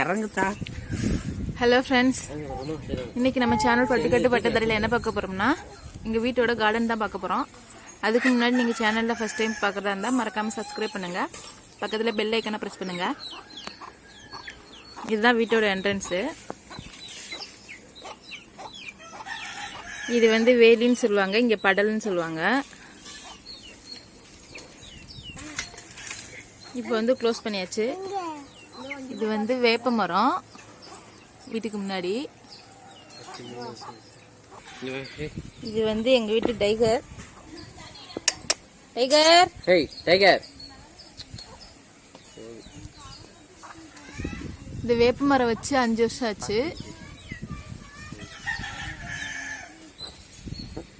இறங்குதா hello friends இன்னைக்கு நம்ம channel பட்டுக்கட்டு பட்டத்தரையில் என்ன பார்க்க போறோம்னா எங்கள் வீட்டோட கார்டன் தான் பார்க்க போகிறோம் அதுக்கு முன்னாடி நீங்கள் சேனலில் ஃபர்ஸ்ட் டைம் பார்க்குறதா இருந்தால் மறக்காமல் சப்ஸ்கிரைப் பண்ணுங்கள் பக்கத்தில் பெல் ஐக்கனை ப்ரெஸ் பண்ணுங்கள் இதுதான் வீட்டோட என்ட்ரன்ஸு இது வந்து வேலின்னு சொல்லுவாங்க இங்கே படல்னு சொல்லுவாங்க. இப்போ வந்து க்ளோஸ் பண்ணியாச்சு. இது வந்து வேப்ப மரம். வீட்டுக்கு முன்னாடி. இது வந்து எங்க வீட்டு டைகர். டைகர்! Hey tiger! இந்த வேப்ப மரம் வச்சு அஞ்சு வருஷம் ஆச்சு.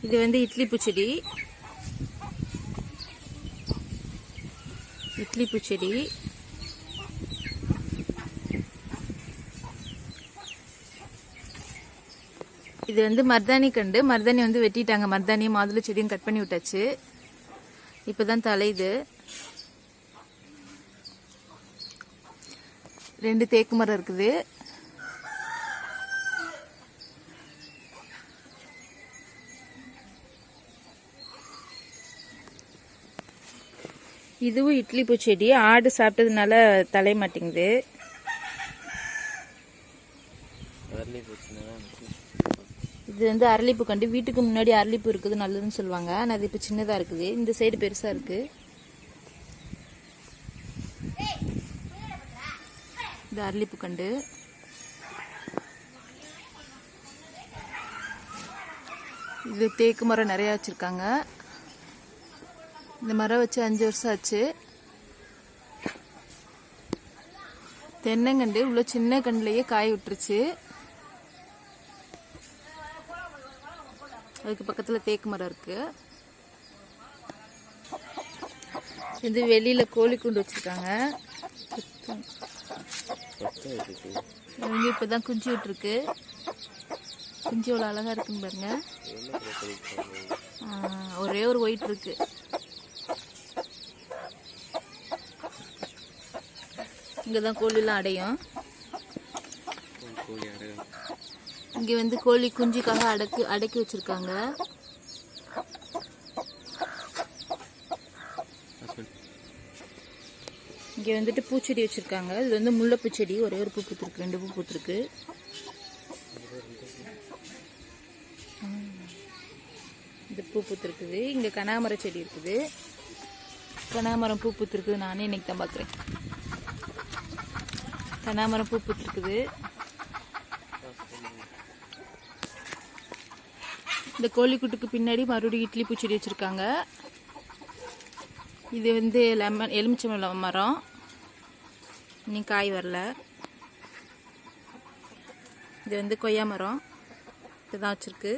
இது வந்து இட்லி பூச்செடி. இட்லி பூச்செடி. இது வந்து மர்தானி கண்டு. மர்தானி வந்து வெட்டிட்டாங்க. மர்தானியும் மாதுளை செடியும் கட் பண்ணி விட்டாச்சு. இப்பதான் தலையுது ரெண்டு தேக்கு மரம் இருக்குது. இதுவும் இட்லி பூச்செடி ஆடு சாப்பிட்டதுனால தலை மாட்டேங்குது. இது வந்து அரளிப்பூ கண்டு வீட்டுக்கு முன்னாடி அரளிப்பூ இருக்குது நல்லதுன்னு சொல்லுவாங்க. ஆனால் அது இப்போ சின்னதாக இருக்குது. இந்த சைடு பெருசாக இருக்கு. இது அரளிப்பூ கண்டு. இது தேக்கு மரம் நிறைய வச்சிருக்காங்க. இந்த மரம் வச்சு அஞ்சு வருஷம் ஆச்சு. தென்னங்கண்டு இவ்வளோ சின்ன கண்டுலேயே காய் விட்டுருச்சு. அதுக்கு பக்கத்தில் தேக்கு மரம் இருக்குது இது வெளியில் கோழி குண்டு வச்சிருக்காங்க. இவங்க இப்பதான் குஞ்சு விட்டுருக்கு. குஞ்சு எவ்வளவு அழகா இருக்குன்னு பாருங்க. ஒரே ஒரு ஒயிட் இருக்கு. இங்கதான் கோழிலாம் அடையும். இங்க வந்து கோழி குஞ்சுக்காக அடக்கி அடக்கி வச்சிருக்காங்க. இங்க வந்துட்டு பூச்செடி வச்சிருக்காங்க. இது வந்து முல்லைப்பூ செடி. ஒரே ஒரு பூ பூத்திருக்கு ரெண்டு பூ பூத்திருக்கு. இந்த பூ பூத்திருக்குது. இங்க கனாமர செடி இருக்குது. கனாமரம் பூ பூத்திருக்குது நானே இன்னைக்கு தான் பாக்குறேன். கனாமரம் பூ பூத்திருக்குது. இந்த கோழிக்குட்டுக்கு பின்னாடி மறுபடியும் இட்லி பூச்செடி வச்சுருக்காங்க. இது வந்து லெமன் எலுமிச்சம்பழம் மரம். இன்னும் காய் வரல. இது வந்து கொய்யா மரம். இதுதான் வச்சுருக்கு.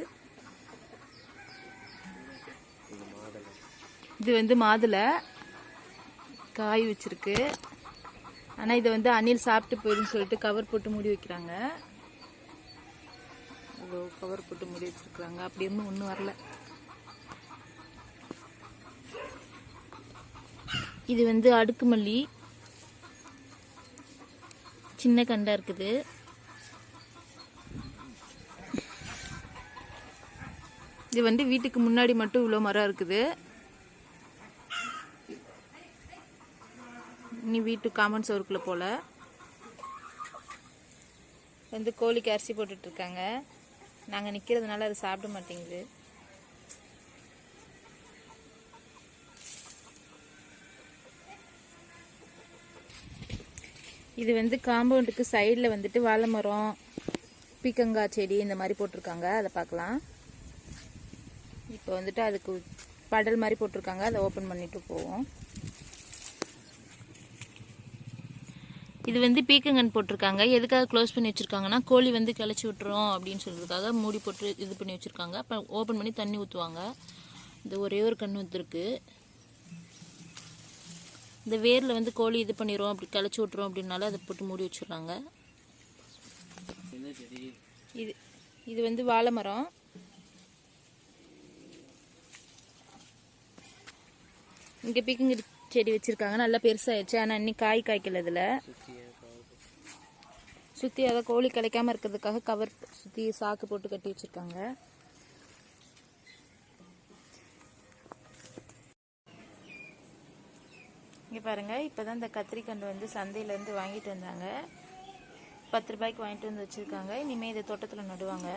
இது வந்து மாதுளை. காய் வச்சுருக்கு. ஆனால் இதை வந்து அணில் சாப்பிட்டு போயிடுன்னு சொல்லிட்டு கவர் போட்டு மூடி வைக்கிறாங்க. கவர் போட்டு மூடி வச்சிருக்காங்க அப்படி இருந்தும் ஒன்றும் வரல. இது வந்து அடுக்குமல்லி. சின்ன கண்டா இருக்குது. இது வந்து வீட்டுக்கு முன்னாடி மட்டும் இவ்வளோ மரம் இருக்குது. இனி வீட்டு காமன் சோறுக்குள்ள போல. வந்து கோழிக்கு அரிசி போட்டுட்டு இருக்காங்க. நாங்கள் நிற்கிறதுனால அது சாப்பிட மாட்டேங்குது. இது வந்து காம்பவுண்டுக்கு சைடில் வந்துட்டு வாழை மரம் பீக்கங்காய் செடி இந்த மாதிரி போட்டிருக்காங்க. அதை பார்க்கலாம். இப்போ வந்துட்டு அதுக்கு படல் மாதிரி போட்டிருக்காங்க. அதை ஓப்பன் பண்ணிட்டு போவோம். இது வந்து பீக்கங்கன் போட்டிருக்காங்க. எதுக்காக க்ளோஸ் பண்ணி வச்சிருக்காங்கன்னா கோழி வந்து கிளச்சி விட்டுரும் அப்படின்னு சொல்கிறதுக்காக மூடி போட்டு இது பண்ணி வச்சுருக்காங்க. அப்புறம் ஓப்பன் பண்ணி தண்ணி ஊற்றுவாங்க இந்த ஒரே ஒரு கண் ஊற்றுருக்கு இந்த வேரில் வந்து கோழி இது பண்ணிடும் அப்படி கிளச்சி விட்டுரும் அப்படின்னால அதை போட்டு மூடி வச்சிடுறாங்க. இது இது வந்து வாழை மரம். இங்கே பீக்கங்கன் செடி வச்சிருக்காங்க. நல்லா பெருசாயிடுச்சு. ஆனால் இன்னும் காய் காய்க்கல இதில் சுற்றி அதை கோழி கிடைக்காம இருக்கிறதுக்காக கவர் சுற்றி சாக்கு போட்டு கட்டி வச்சுருக்காங்க. இங்கே பாருங்கள் இப்போ தான் இந்த கத்திரிக்கண்டு வந்து சந்தையிலேருந்து வாங்கிட்டு வந்தாங்க. பத்து ரூபாய்க்கு வாங்கிட்டு வந்து வச்சுருக்காங்க. இனிமேல் இதை தோட்டத்தில் நடுவாங்க.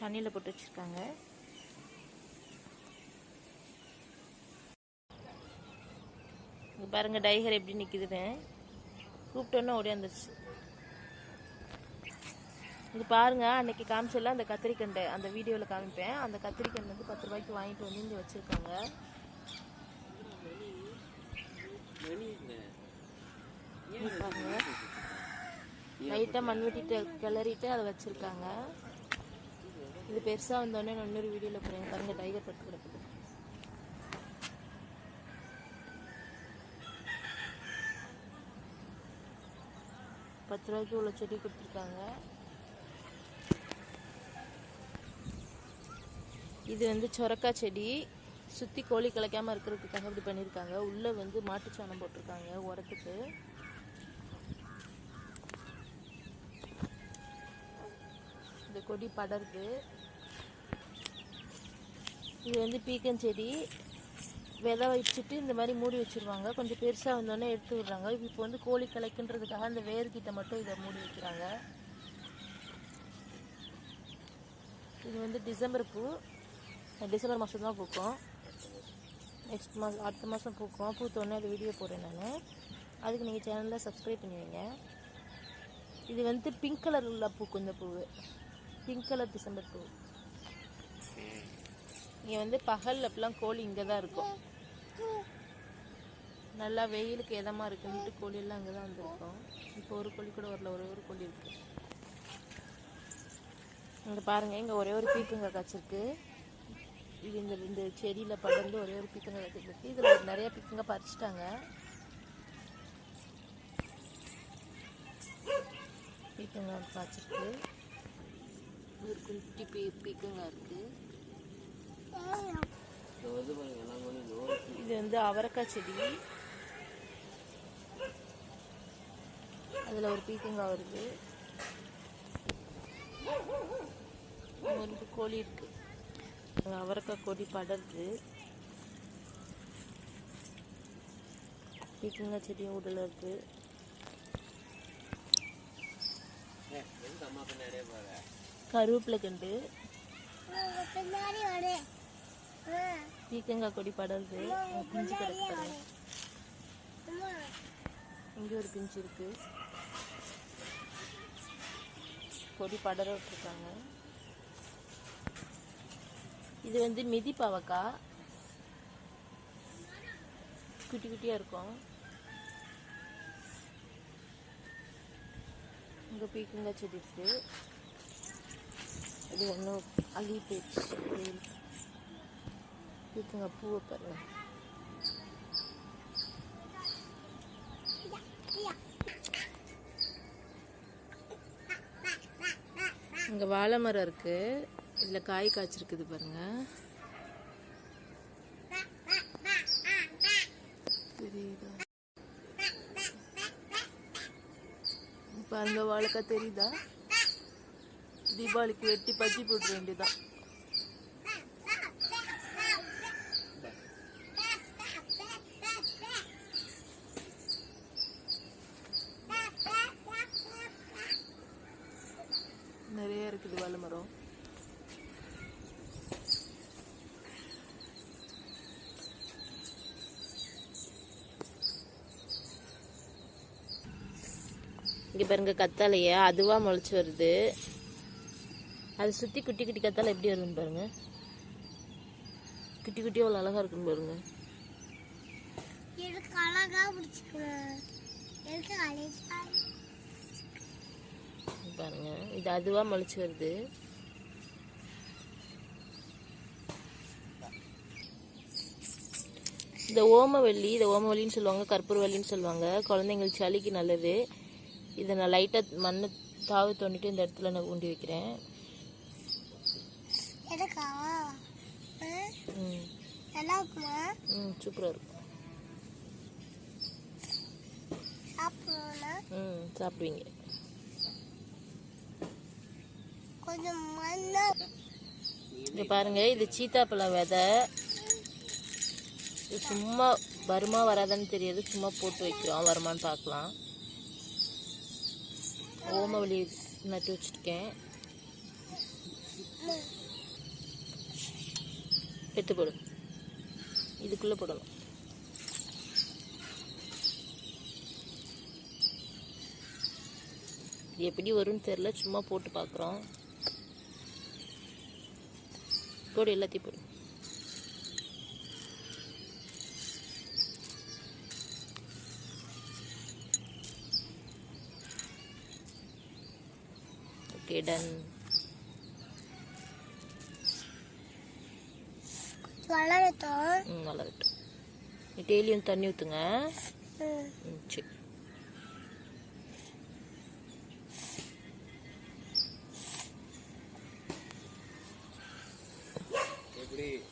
தண்ணியில் போட்டு வச்சுருக்காங்க. பாருங்கள் பாருங்க டைகர் எப்படி நிற்குதுன்னு கூப்பிட்டோன்னே ஓடியாந்துருச்சு இது பாருங்க அன்னைக்கு காமிச்சல அந்த கத்திரிக்கண்டை அந்த வீடியோவில் காமிப்பேன். அந்த கத்திரிக்கண்டை வந்து பத்து ரூபாய்க்கு வாங்கிட்டு வந்து இங்கே வச்சுருக்காங்க. லைட்டாக மண் வெட்டிட்டு கிளறிட்டு அதை வச்சுருக்காங்க. இது பெருசாக வந்தோடனே இன்னொரு வீடியோவில் போகிறேன் பாருங்கள் டைகர் பட்டு கிடக்குது. பத்து ரூபாய்க்கு உள்ள செடி கொடுத்துருக்காங்க. இது வந்து சொரக்காய் செடி. சுற்றி கோழி கிளைக்காமல் இருக்கிறதுக்காக இப்படி பண்ணியிருக்காங்க. உள்ளே வந்து மாட்டுச்சாணம் போட்டிருக்காங்க உரத்துக்கு. இந்த கொடி படருது. இது வந்து பீக்கன் செடி. விதை வச்சுட்டு இந்த மாதிரி மூடி வச்சுருவாங்க. கொஞ்சம் பெருசாக வந்தோடனே எடுத்து விடுறாங்க. இப்போ வந்து கோழி கலைக்குன்றதுக்காக அந்த வேர்கிட்ட மட்டும் இதை மூடி வைக்கிறாங்க. இது வந்து டிசம்பர் பூ. டிசம்பர் மாதம் தான் பூக்கும். நெக்ஸ்ட் மாதம் அடுத்த மாதம் பூக்கும். பூத்தோடனே அது வீடியோ போடுறேன் நான். அதுக்கு நீங்கள் சேனலில் சப்ஸ்கிரைப் பண்ணுவீங்க இது வந்து பிங்க் கலர் உள்ள பூக்கும் இந்த பூவு. பிங்க் கலர் டிசம்பர் பூ. இங்கே வந்து பகல் அப்பெல்லாம் கோழி இங்கே தான் இருக்கும். நல்லா வெயிலுக்கு இதமாக இருக்குன்ட்டு கோழியெல்லாம் அங்கே தான் வந்திருக்கோம். இப்போ ஒரு கோழி கூட வரல ஒரே ஒரு கோழி இருக்கு. இங்கே பாருங்கள் இங்கே ஒரே ஒரு பீக்கங்காய் காய்ச்சிருக்கு. இது இந்த இந்த செடியில் படர்ந்து ஒரே ஒரு பீக்கங்காய் காய்ச்சிருக்கு. இதில் நிறைய பீக்கங்காய் பறிச்சிட்டாங்க. பீக்கங்காய் காய்ச்சிருக்கு. ஒரு குட்டி பீ பீக்கங்காய் இருக்குது இது வந்து அவரைக்காய் செடி. அதில் ஒரு பீக்கங்காய் வருது. ஒரு கோழி இருக்கு. அவரைக்காய் கொடி படருது. பீக்கங்காய் செடியும் உடல இருக்கு. கருவேப்பிலை கண்டு. பீக்கங்காய் கொடி படருது பிஞ்சு கிடக்கு இங்கே ஒரு பிஞ்சு இருக்கு. கொடி படர விட்டுருக்காங்க இது வந்து மிதி பாவக்காய். குட்டி குட்டியாக இருக்கும். இங்கே பீக்கங்காய் செடி இருக்கு. இது ஒன்றும் அள்ளி போயிடுச்சு பீக்கங்காய் பூவை பாருங்க இங்கே வாழை மரம் இருக்குது இதில் காய் காய்ச்சிருக்குது பாருங்க. தெரியுதா? பாருங்க வாழைக்காய் தெரியுதா? தீபாவளிக்கு வெட்டி பஜ்ஜி போட்டு வேண்டியதான் நிறைய இருக்குது வாழை மரம் இங்கே பாருங்க கத்தாழைய அதுவாக முளைச்சி வருது. அதை சுற்றி குட்டி குட்டி கத்தாழை எப்படி வருதுன்னு பாருங்க. குட்டி குட்டி அவ்வளோ அழகாக இருக்குன்னு பாருங்க. எனக்கு அழகா பிடிச்சிக்கிறேன் எனக்கு அழகா? இங்க பாருங்க இது அதுவாக முளைச்சி வருது. இந்த ஓமவல்லி இதை ஓமவல்லின்னு சொல்லுவாங்க கற்பூரவல்லின்னு சொல்லுவாங்க. குழந்தைங்களுக்கு சளிக்கு நல்லது. இதை நான் லைட்டாக மண்ணை தாவு தோண்டிட்டு இந்த இடத்துல நான் ஊண்டி வைக்கிறேன்? ம். சூப்பராக இருக்கும்? ம் சாப்பிடுவீங்க. கொஞ்சம் இங்க பாருங்க இது சீத்தாப்பழம் விதை. இது சும்மா வருமா வராதான்னு தெரியாது சும்மா போட்டு வைக்கிறோம் வருமான்னு பார்க்கலாம். ஓமவழி நட்டு வச்சுருக்கேன். எடுத்து போடும். இதுக்குள்ளே போடணும். இது எப்படி வரும்னு தெரில சும்மா போட்டு பார்க்குறோம். போடு எல்லாத்தையும் போடு. ஓகே டன் வளரட்டும். ம் வளரட்டும். நீ டெய்லியும் தண்ணி ஊற்றுங்க ம். ம் சரி.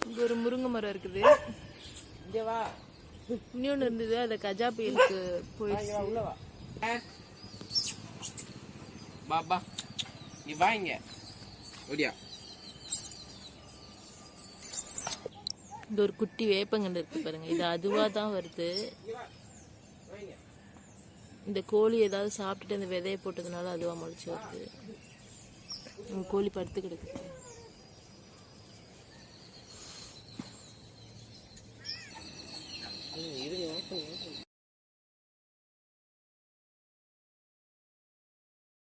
இங்க ஒரு முருங்கை மரம் இருக்குது. இங்க வா. இன்னொன்று இருந்தது அதை கஜா புயலுக்கு போயிடுச்சு உள்ள வா. பா பா நீ ஒரு குட்டி வேப்பங்கண்டு இருக்கு பாருங்க. இது அதுவா தான் வருது. இந்த கோழி ஏதாவது சாப்பிட்டுட்டு அந்த விதைய போட்டதுனால அதுவா முளைச்சு வருது. கோழி படுத்து கிடக்கு இருங்க